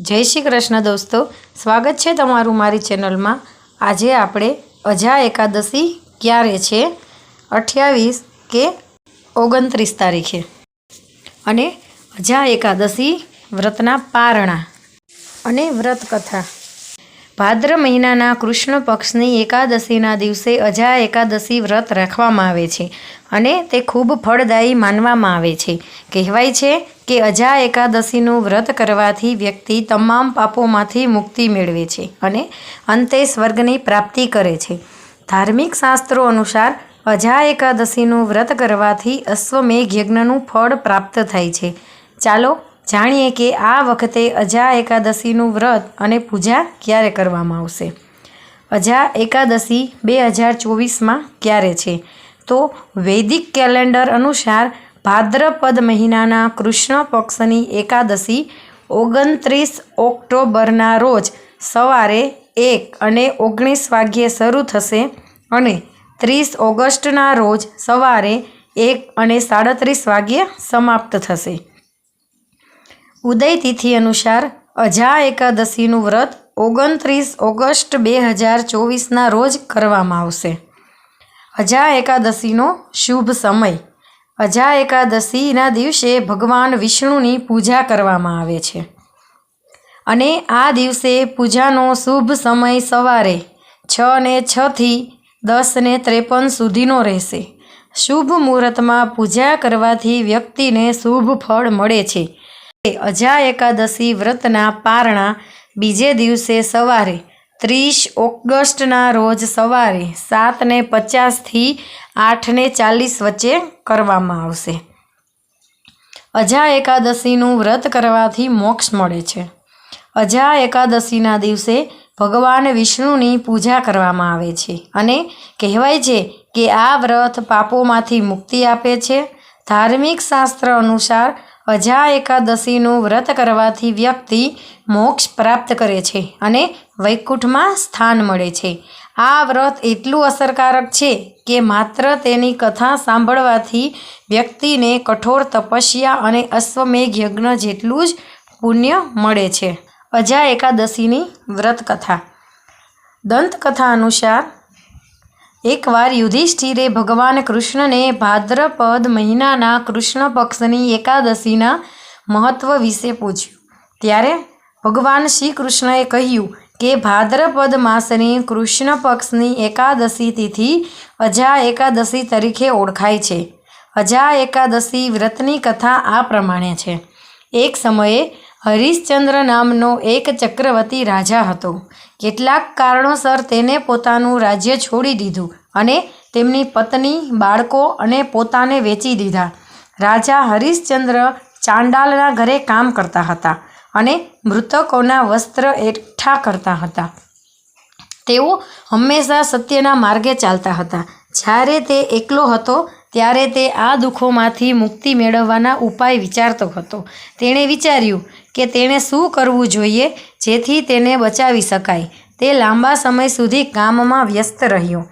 જય શ્રી કૃષ્ણ દોસ્તો, સ્વાગત છે તમારું મારી ચેનલમાં. આજે આપણે અજા એકાદશી ક્યારે છે? અઠ્યાવીસ કે ઓગણત્રીસ તારીખે. અને અજા એકાદશી વ્રતના પારણા અને વ્રત કથા ભાદ્ર મહિનાના કૃષ્ણ પક્ષની એકાદશીના દિવસે અજા એકાદશી વ્રત રાખવામાં આવે છે અને તે ખૂબ ફળદાયી માનવામાં આવે છે. કહેવાય છે કે અજા એકાદશીનું વ્રત કરવાથી વ્યક્તિ તમામ પાપોમાંથી મુક્તિ મેળવે છે અને અંતે સ્વર્ગની પ્રાપ્તિ કરે છે. ધાર્મિક શાસ્ત્રો અનુસાર અજા એકાદશીનું વ્રત કરવાથી અશ્વમેઘ યજ્ઞનું ફળ પ્રાપ્ત થાય છે. ચાલો જાણીએ કે આ વખતે અજા એકાદશીનું વ્રત અને પૂજા ક્યારે કરવામાં આવશે? અજા એકાદશી બે હજાર ચોવીસમાં ક્યારે છે? તો વૈદિક કેલેન્ડર અનુસાર ભાદ્રપદ મહિનાના કૃષ્ણ પક્ષની એકાદશી ઓગણત્રીસ ઓક્ટોબરના રોજ સવારે એક અને ઓગણીસ વાગ્યે શરૂ થશે અને ત્રીસ ઓગસ્ટના રોજ સવારે એક અને સાડત્રીસ વાગ્યે સમાપ્ત થશે. ઉદય તિથિ અનુસાર અજા એકાદશીનું વ્રત ઓગણત્રીસ ઓગસ્ટ બે હજાર ચોવીસના રોજ કરવામાં આવશે. અજા એકાદશીનો શુભ સમય. અજા એકાદશીના દિવસે ભગવાન વિષ્ણુની પૂજા કરવામાં આવે છે. અને આ દિવસે પૂજાનો શુભ સમય સવારે છ ને છથી દસ ને ત્રેપન સુધીનો રહેશે. શુભ મુહૂર્તમાં પૂજા કરવાથી વ્યક્તિને શુભ ફળ મળે છે. અજા એકાદશી વ્રતના પારણા બીજે દિવસે સવારે, ત્રીસ ઓગસ્ટના રોજ સવારે સાતને પચાસથી આઠને ચાલીસ વચ્ચે કરવામાં આવશે. અજા એકાદશીનું વ્રત કરવાથી મોક્ષ મળે છે. અજા એકાદશીના દિવસે ભગવાન વિષ્ણુની પૂજા કરવામાં આવે છે અને કહેવાય છે કે આ વ્રત પાપોમાંથી મુક્તિ આપે છે. ધાર્મિક શાસ્ત્ર અનુસાર અજા એકાદશીનું વ્રત કરવાથી વ્યક્તિ મોક્ષ પ્રાપ્ત કરે છે અને વૈકુંઠમાં સ્થાન મળે છે. આ વ્રત એટલું અસરકારક છે કે માત્ર તેની કથા સાંભળવાથી વ્યક્તિને કઠોર તપસ્યા અને અશ્વમેઘ યજ્ઞ જેટલું જ પુણ્ય મળે છે. અજા એકાદશીની વ્રત કથા દંતકથા અનુસાર એકવાર યુધિષ્ઠિરે ભગવાન કૃષ્ણને ભાદ્રપદ મહિનાના કૃષ્ણ પક્ષની એકાદશીના મહત્વ વિશે પૂછ્યું. ત્યારે ભગવાન શ્રી કૃષ્ણએ કહ્યું કે ભાદ્રપદ માસની કૃષ્ણ પક્ષની એકાદશી તિથિ અજા એકાદશી તરીકે ઓળખાય છે. અજા એકાદશી વ્રતની કથા આ પ્રમાણે છે. એક સમયે હરિશ્ચંદ્ર નામનો એક ચક્રવર્તી રાજા હતો. કેટલાક કારણોસર તેને પોતાનું રાજ્ય છોડી દીધું અને તેમની પત્ની, બાળકો અને પોતાને વેચી દીધા. રાજા હરિશ્ચંદ્ર ચાંડાલના ઘરે કામ કરતા હતા અને મૃતકોના વસ્ત્ર એકઠા કરતા હતા. તેઓ હંમેશા સત્યના માર્ગે ચાલતા હતા. જ્યારે તે એકલો હતો ત્યારે તે આ દુઃખોમાંથી મુક્તિ મેળવવાના ઉપાય વિચારતો હતો. તેણે વિચાર્યું કે તેણે શું કરવું જોઈએ જેથી તેને બચાવી શકાય. તે લાંબા સમય સુધી કામમાં વ્યસ્ત રહ્યો.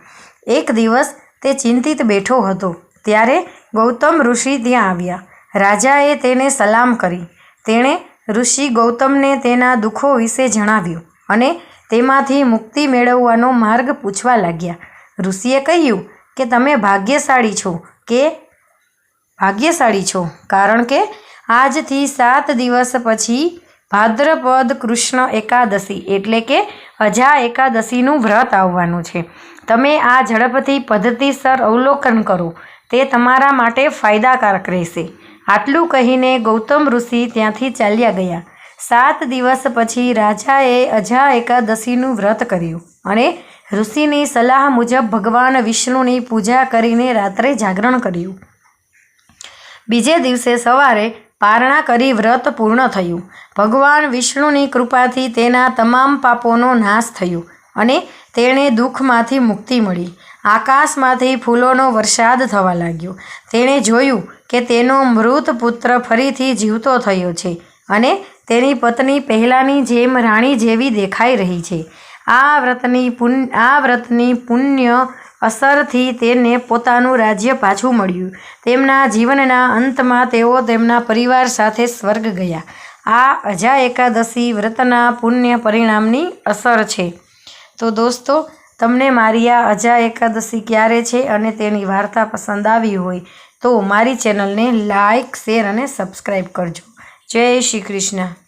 એક દિવસ તે ચિંતિત બેઠો હતો. ત્યારે ગૌતમ ઋષિ ત્યાં આવ્યા. રાજાએ તેને સલામ કરી. તેણે ઋષિ ગૌતમને તેના દુઃખો વિશે જણાવ્યું અને તેમાંથી મુક્તિ મેળવવાનો માર્ગ પૂછવા લાગ્યા. ઋષિએ કહ્યું કે તમે ભાગ્યશાળી છો, કે ભાગ્યશાળી છો? કારણ કે આજથી સાત દિવસ પછી ભાદ્રપદ કૃષ્ણ એકાદશી, એટલે કે અજા એકાદશીનું વ્રત આવવાનું છે. તમે આ ઝડપથી પદ્ધતિસર અવલોકન કરો. તે તમારા માટે ફાયદાકારક રહેશે. આટલું કહીને ગૌતમ ઋષિ ત્યાંથી ચાલ્યા ગયા. સાત દિવસ પછી રાજાએ અજા એકાદશીનું વ્રત કર્યું અને ઋષિની સલાહ મુજબ ભગવાન વિષ્ણુની પૂજા કરીને રાત્રે જાગરણ કર્યું. બીજે દિવસે સવારે પારણા કરી વ્રત પૂર્ણ થયું. ભગવાન વિષ્ણુની કૃપાથી તેના તમામ પાપોનો નાશ થયો અને તેણે દુઃખમાંથી મુક્તિ મળી. આકાશમાંથી ફૂલોનો વરસાદ થવા લાગ્યો. તેણે જોયું કે તેનો મૃત પુત્ર ફરીથી જીવતો થયો છે અને તેની પત્ની પહેલાંની જેમ રાણી જેવી દેખાઈ રહી છે. આ વ્રતની પુન આ વ્રતની પુણ્ય અસરથી તેને પોતાનું રાજ્ય પાછું મળ્યું. તેમના જીવનના અંતમાં તેઓ તેમના પરિવાર સાથે સ્વર્ગ ગયા. આ અજા એકાદશી વ્રતના પુણ્ય પરિણામની અસર છે. તો દોસ્તો, તમને મારી આ અજા એકાદશી ક્યારે છે અને તેની વાર્તા પસંદ આવી હોય તો મારી ચેનલને લાઇક શેર અને સબસ્ક્રાઈબ કરજો. જય શ્રી કૃષ્ણ.